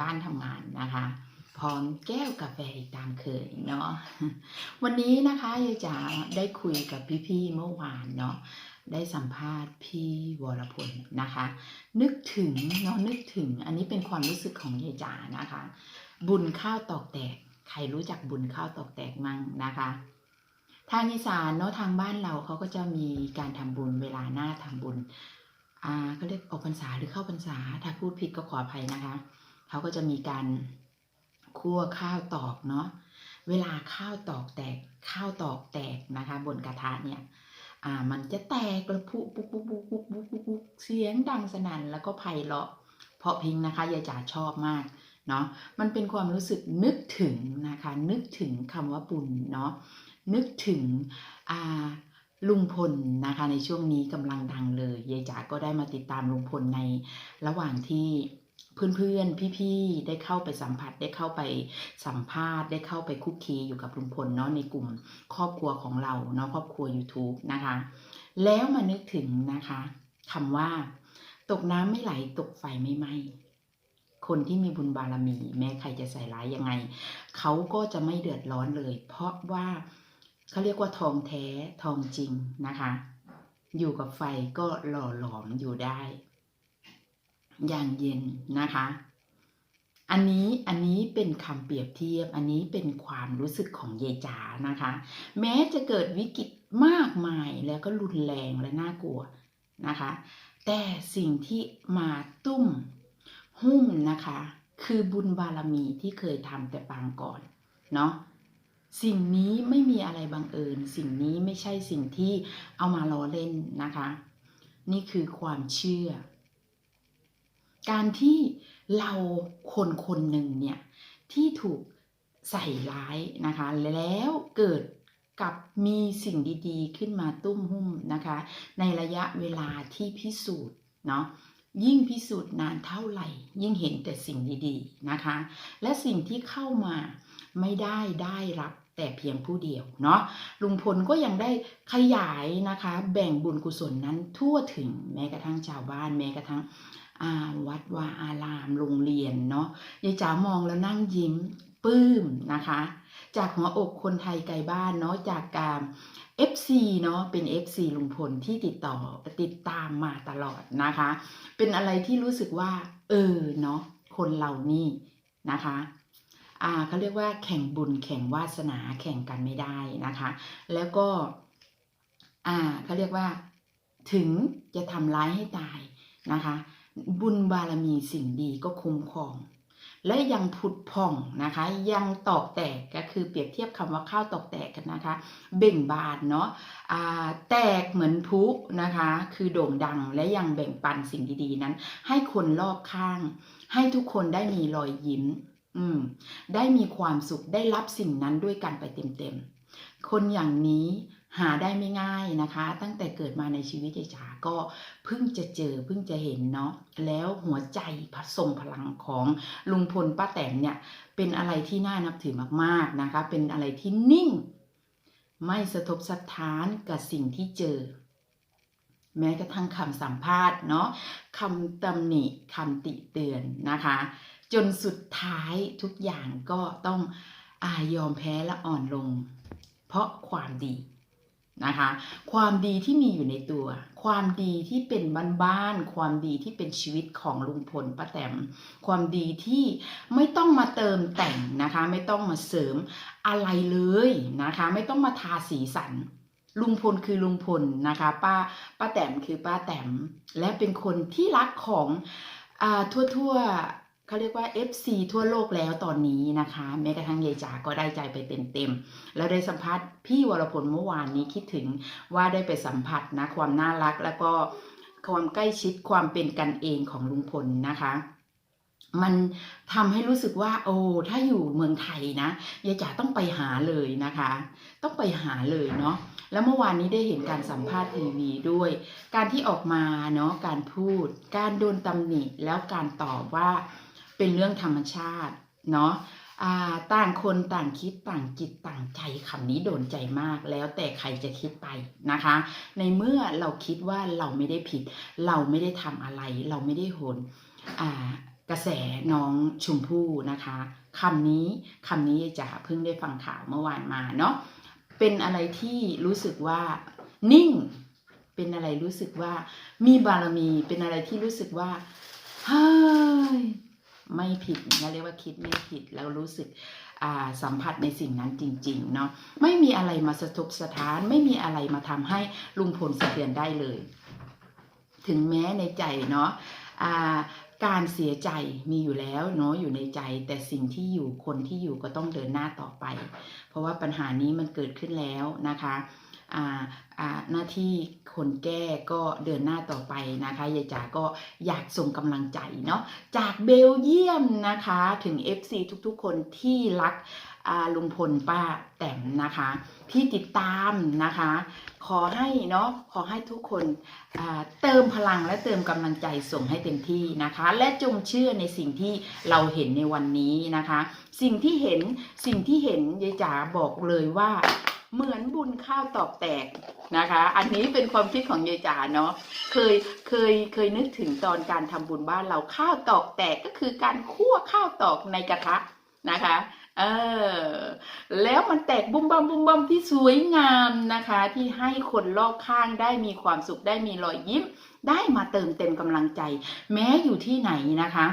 บ้านทำงานนะคะ พร้อมแก้วกาแฟอีกตามเคยเนาะวันนี้นะคะยายจ๋าได้คุยกับพี่ๆเมื่อวานเนาะได้สัมภาษณ์พี่วรพลนะคะ นึกถึงเนาะนึกถึงอันนี้เป็นความรู้สึกของยายจ๋านะคะ บุญข้าวตอกแตก ใครรู้จักบุญข้าวตอกแตกมั่งนะคะทางอีสานเนาะทางบ้านเราเขาก็จะมีการทำบุญเวลาหน้าทำบุญ อ่าเขาเรียกออกพรรษาหรือเข้าพรรษา ถ้าพูดผิดก็ขออภัยนะคะ เขาก็จะมีการคั่วข้าวตอกเนาะเวลาข้าวตอกแตกข้าวตอกแตกนะคะ บนกระทะเนี่ยอ่ามันจะแตกกระพุปุ๊กปุ๊กปุ๊กปุ๊กปุ๊กปุ๊กปุ๊กเสียงดังสนั่นแล้วก็ไพเราะเพราะพิงนะคะยายจ๋าชอบมากเนาะมันเป็นความรู้สึกนึกถึงนะคะ นึกถึงคำว่าบุญเนาะนึกถึงอ่าลุงพลนะคะในช่วงนี้กำลังดังเลยยายจ๋าก็ได้มาติดตามลุงพลในระหว่างที่ เพื่อนๆ พี่ๆ ได้เข้าไปสัมผัส ได้เข้าไปสัมภาษณ์ ได้เข้าไปคุกคีอยู่กับลุงพลเนาะในกลุ่มครอบครัวของเราเนาะครอบครัว YouTube นะคะ แล้วมานึกถึงนะคะคำว่า ตกน้ำไม่ไหลตกไฟไม่ไหม้คนที่มีบุญบารมี แม้ใครจะใส่ร้ายยังไง เขาก็จะไม่เดือดร้อนเลย เพราะว่าเขาเรียกว่าทองแท้ทองจริงนะคะ อยู่กับไฟก็หล่อหลอมอยู่ได้ อย่างเย็นนะคะ อันนี้อันนี้เป็นคำเปรียบเทียบ อันนี้เป็นความรู้สึกของเยจานะคะ แม้จะเกิดวิกฤตมากมายแล้วก็รุนแรงและน่ากลัวนะคะ แต่สิ่งที่มาตุ้มหุ้มนะคะ คือบุญบารมีที่เคยทำแต่ปางก่อนเนาะสิ่งนี้ไม่มีอะไรบังเอิญ สิ่งนี้ไม่ใช่สิ่งที่เอามาล้อเล่นนะคะ นี่คือความเชื่อ การที่เราคนคนหนึ่งเนี่ยที่ถูกใส่ร้ายนะคะ แล้วเกิดกับมีสิ่งดีๆ ขึ้นมาตุ้มหุ้มนะคะ ในระยะเวลาที่พิสูจน์เนาะยิ่งพิสูจน์นานเท่าไหร่ ยิ่งเห็นแต่สิ่งดีๆนะคะ และสิ่งที่เข้ามาไม่ได้ได้รับแต่เพียงผู้เดียวเนาะลุงพลก็ยังได้ขยายนะคะ แบ่งบุญกุศลนั้นทั่วถึงแม้กระทั่งชาวบ้านแม้กระทั่ง วัดวาอารามโรงเรียนเนาะยายจ๋ามองแล้วนั่งยิ้มปลื้มนะคะ จากหัวอกคนไทยไกลบ้านเนาะจากการ FC เนาะเป็น FC ลุงพลที่ติดต่อติดตามมาตลอดนะคะ เป็นอะไรที่รู้สึกว่า เออเนาะคนเรานี่นะคะอ่าเขาเรียกว่าแข่งบุญแข่งวาสนาแข่งกันไม่ได้นะคะ แล้วก็อ่าเขาเรียกว่า ถึงจะทำร้ายให้ตายนะคะ บุญบารมีสิ่งดีก็คุ้มครอง และยังผุดผ่องนะคะ ยังตอกแตกก็คือเปรียบเทียบคำว่าข้าวตอกแตกกันนะคะ เบ่งบานเนาะอ่าแตกเหมือนพลุนะคะ คือโด่งดังและยังแบ่งปันสิ่งดีๆนั้น ให้คนรอบข้าง ให้ทุกคนได้มีรอยยิ้ม อืมได้มีความสุขได้รับสิ่งนั้นด้วยกันไปเต็มๆคนอย่างนี้ หาได้ไม่ง่ายนะคะ ตั้งแต่เกิดมาในชีวิตยายจ๋าก็เพิ่งจะเจอเพิ่งจะเห็นเนาะแล้วหัวใจผสมพลังของลุงพลป้าแตนเนี่ยเป็นอะไรที่น่านับถือมากๆนะคะ เป็นอะไรที่นิ่ง ไม่สะทกสะท้านกับสิ่งที่เจอ แม้กระทั่งคำสัมภาษณ์เนาะคำตำหนิคำติเตือนนะคะ จนสุดท้ายทุกอย่างก็ต้องอายอมแพ้และอ่อนลง เพราะความดี นะคะความดีที่มีอยู่ในตัว ความดีที่เป็นบ้านๆความดีที่เป็นชีวิตของลุงพลป้าแตมความดีที่ไม่ต้องมาเติมแต่งนะคะ ไม่ต้องมาเสริมอะไรเลยนะคะ ไม่ต้องมาทาสีสัน ลุงพลคือลุงพลนะคะป้าป้าแตมคือป้าแตมและเป็นคนที่รักของอ่าทั่วๆ เขาเรียกว่า FC ทั่วโลกแล้วตอนนี้นะคะ แม้กระทั่งยายจ๋าก็ได้ใจไปเต็มๆ แล้วได้สัมภาษณ์พี่วรพลเมื่อวานนี้คิดถึงว่าได้ไปสัมผัสนะความน่ารักแล้วก็ความใกล้ชิดความเป็นกันเองของลุงพลนะคะมันทำให้รู้สึกว่า โอ้ถ้าอยู่เมืองไทยนะยายจ๋าต้องไปหาเลยนะคะ ต้องไปหาเลยเนาะแล้วเมื่อวานนี้ได้เห็นการสัมภาษณ์ทีวีด้วย การที่ออกมาเนาะการพูด การโดนตำหนิแล้วการตอบว่า เป็นเรื่องธรรมชาติเนาะต่างคนต่างคิดต่างจิตต่างใจคำนี้โดนใจมากแล้วแต่ใครจะคิดไปนะคะ ในเมื่อเราคิดว่าเราไม่ได้ผิด เราไม่ได้ทำอะไร เราไม่ได้โหนกระแสน้องชมพู่นะคะคำนี้คำนี้จ๋าเพิ่งได้ฟังข่าวเมื่อวานมาเนาะเป็นอะไรที่รู้สึกว่านิ่ง เป็นอะไรรู้สึกว่ามีบารมี เป็นอะไรที่รู้สึกว่าเฮ้ย ไม่ผิดนะเรียกว่าคิดไม่ผิดแล้วรู้สึกอ่าสัมผัสในสิ่งนั้นจริง ๆ เนาะไม่มีอะไรมาสะทกสะท้าน ไม่มีอะไรมาทำให้ลุงพลสะเทือนได้เลย ถึงแม้ในใจเนาะอ่าการเสียใจมีอยู่แล้วเนาะอยู่ในใจ แต่สิ่งที่อยู่คนที่อยู่ก็ต้องเดินหน้าต่อไป เพราะว่าปัญหานี้มันเกิดขึ้นแล้วนะคะ หน้าที่คนแก้ก็เดินหน้าต่อไปนะคะยายจ๋าก็อยากส่งกำลังใจเนาะจากเบลเยียมนะคะถึง FC ทุกๆ คนที่รักอ่าลุงพลป้าแต้มนะคะที่ติดตามนะคะ ขอให้เนาะขอให้ทุกคนอ่าเติมพลังและเติมกำลังใจส่งให้เต็มที่นะคะ และจงเชื่อในสิ่งที่เราเห็นในวันนี้นะคะ สิ่งที่เห็นสิ่งที่เห็นยายจ๋าบอกเลยว่า เหมือนบุญข้าวตอกแตกนะคะ อันนี้เป็นความคิดของยายจ๋าเนาะเคยเคยเคยนึกถึงตอนการทำบุญบ้านเราข้าวตอกแตกก็คือการคั่วข้าวตอกในกระทะนะคะเออแล้วมันแตกบุ้มบัมบุ้มบัมที่สวยงามนะคะ ที่ให้คนรอบข้างได้มีความสุขได้มีรอยยิ้ม ได้มาเติมเต็มกำลังใจ แม้อยู่ที่ไหนนะคะ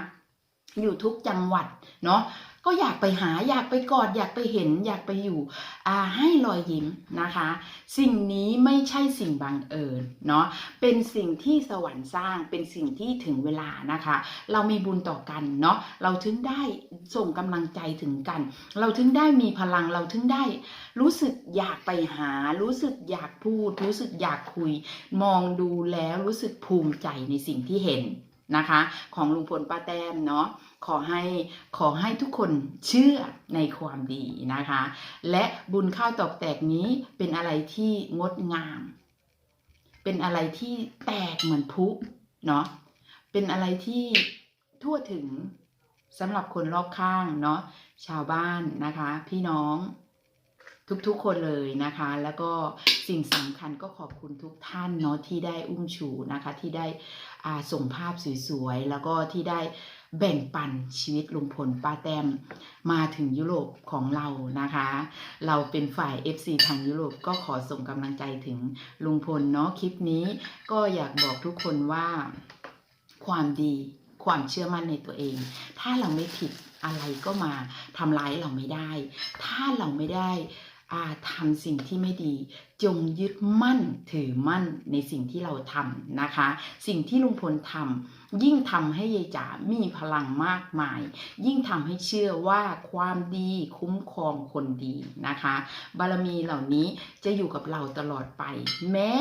อยู่ทุกจังหวัดเนาะ ก็อยากไปหาอยากไปกอดอยากไปเห็นอยากไปอยู่อ่าให้รอยยิ้มนะคะ สิ่งนี้ไม่ใช่สิ่งบังเอิญเนาะเป็นสิ่งที่สวรรค์สร้างเป็นสิ่งที่ถึงเวลานะคะ เรามีบุญต่อกันเนาะเราถึงได้ส่งกำลังใจถึงกัน เราถึงได้มีพลังเราถึงได้ รู้สึกอยากไปหา รู้สึกอยากพูด รู้สึกอยากคุย มองดูแล้วรู้สึกภูมิใจในสิ่งที่เห็นนะคะ ของลุงพลป้าแต้มเนาะ ขอให้ขอให้ทุกคนเชื่อในความดีนะคะ และบุญข้าวตอกแตกนี้เป็นอะไรที่งดงาม เป็นอะไรที่แตกเหมือนพลุเนาะเป็นอะไรที่ทั่วถึงสำหรับคนรอบข้างเนาะชาวบ้านนะคะ พี่น้องทุกๆคนเลยนะคะ แล้วก็สิ่งสำคัญก็ขอบคุณทุกท่านเนาะที่ได้อุ้มชูนะคะที่ได้ส่งภาพสวยๆแล้วก็ที่ได้ แบ่งปันชีวิตลุงพลป้าแต้มมาถึงยุโรปของเรานะคะ เราเป็นฝ่าย FC ทางยุโรปก็ขอส่งกำลังใจถึงลุงพลเนาะคลิปนี้ก็อยากบอกทุกคนว่าความดีความเชื่อมั่นในตัวเอง ถ้าเราไม่ผิดอะไรก็มาทำร้ายเราไม่ได้ ถ้าเราไม่ได้ อาทำสิ่งที่ไม่ดี จงยึดมั่นถือมั่นในสิ่งที่เราทำนะคะ สิ่งที่ลุงพลทำยิ่งทำให้ยายจ๋ามีพลังมากมาย ยิ่งทำให้เชื่อว่าความดีคุ้มครองคนดีนะคะ บารมีเหล่านี้จะอยู่กับเราตลอดไป แม้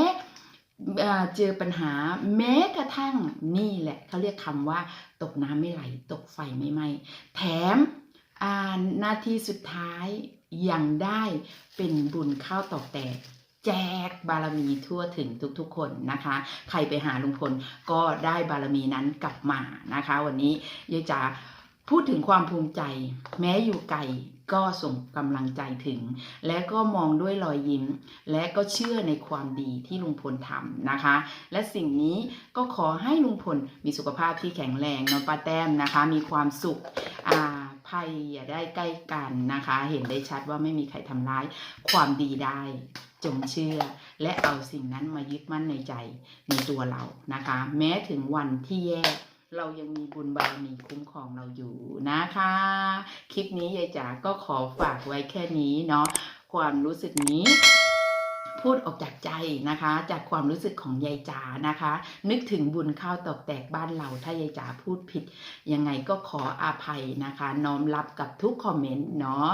เจอปัญหาแม้กระทั่งนี่แหละเขาเรียกคำว่า ตกน้ำไม่ไหล ตกไฟไม่ไหม้แถมนาทีสุดท้าย ยังได้เป็นบุญข้าวตอกแตกแจกบารมีทั่วถึงทุกๆคนนะคะ ใครไปหาลุงพลก็ได้บารมีนั้นกลับมานะคะ วันนี้ยายจ๋าพูดถึงความภูมิใจ แม้อยู่ไกลก็ส่งกำลังใจถึง และก็มองด้วยรอยยิ้ม และก็เชื่อในความดีที่ลุงพลทำนะคะ และสิ่งนี้ก็ขอให้ลุงพลมีสุขภาพที่แข็งแรงน้องป้าแต้มนะคะ มีความสุขอ่า ภัยอย่าได้ใกล้กันนะคะ เห็นได้ชัดว่าไม่มีใครทำร้ายความดีได้จงเชื่อ และเอาสิ่งนั้นมายึดมั่นในใจในตัวเรานะคะ แม้ถึงวันที่แย่เรายังมีบุญบารมีคุ้มครองเราอยู่นะคะ คลิปนี้ยายจ๋าก็ขอฝากไว้แค่นี้เนาะความรู้สึกนี้ พูดออกจากใจนะคะ จากความรู้สึกของยายจ๋านะคะ นึกถึงบุญข้าวตอกแตกบ้านเราถ้ายายจ๋าพูดผิด ยังไงก็ขออาภัยนะคะ น้อมรับกับทุกคอมเมนต์เนาะ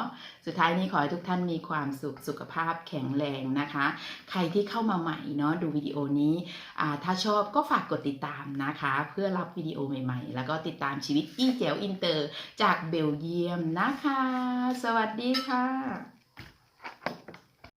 สุดท้ายนี้ขอให้ทุกท่านมีความสุขสุขภาพแข็งแรงนะคะ ใครที่เข้ามาใหม่เนาะดูวิดีโอนี้ถ้าชอบก็ฝากกดติดตามนะคะ เพื่อรับวิดีโอใหม่ๆ แล้วก็ติดตามชีวิตอีเจวอินเตอร์จากเบลเยียมนะคะ สวัสดีค่ะ